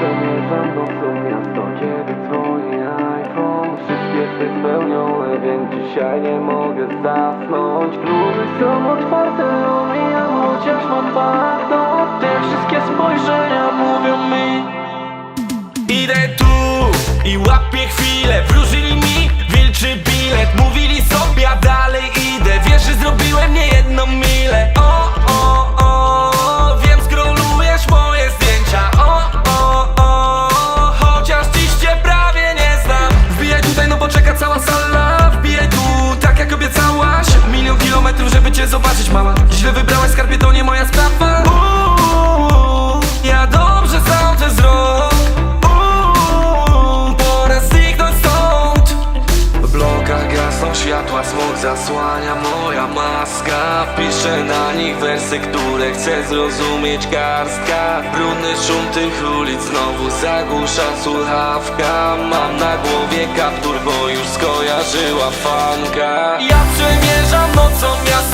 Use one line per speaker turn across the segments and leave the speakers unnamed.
Przemierzam nocą miasto, kiedy dzwoni iPhone. Wszystkie sny spełnione, więc dzisiaj nie mogę zasnąć. Kluby są otwarte, omijam chociaż mam warto Te wszystkie spojrzenia mówią mi
Idę tu i łapię chwilę. Wróżyli mi wilczy bilet. Mówili sobie, zobaczyć, mama. Źle wybrałaś skarbie, to nie moja sprawa. Ja dobrze znam ten wzrok. Uuu, zniknąć stąd. W blokach gasną światła, smog zasłania moja maska. Piszę na nich wersy, które chcę zrozumieć. Garstka Brudny szum tych ulic znowu zagłusza słuchawka. Mam na głowie kaptur, bo już skojarzyła fanka. Ja przemierzam nocą miasto,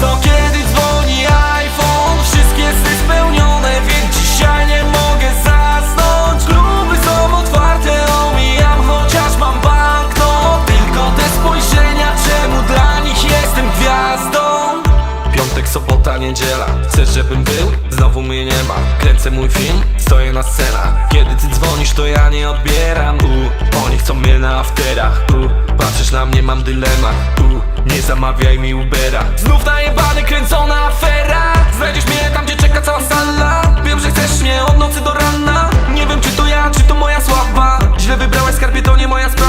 Chcesz, żebym był? Znowu mnie nie ma Kręcę mój film, stoję na scenach. Kiedy ty dzwonisz, to ja nie odbieram. U, Oni chcą mnie na afterach. U, Patrzysz na mnie, mam dylemat. U, Nie zamawiaj mi Ubera. Znów najebany, kręcona afera. Znajdziesz mnie tam, gdzie czeka cała sala. Wiem, że chcesz mnie od nocy do rana. Nie wiem, czy to ja, czy to moja słaba Źle wybrałeś skarbie, to nie moja sprawa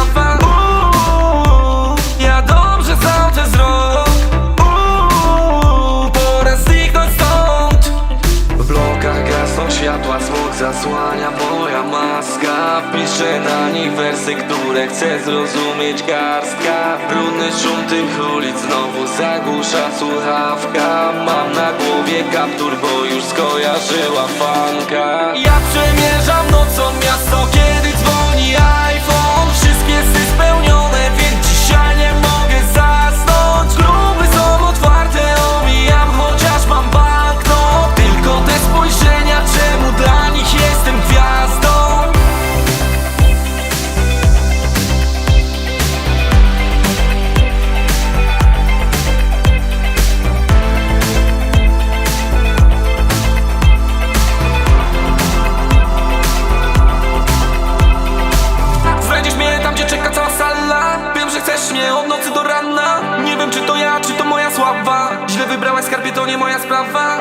zasłania moja maska. Piszę na nich wersy, które chcę zrozumieć. Garstka Brudny szum tych ulic znowu zagłusza słuchawka. Mam na głowie kaptur, bo już skojarzyła fala wybrałaś skarbie to nie moja sprawa.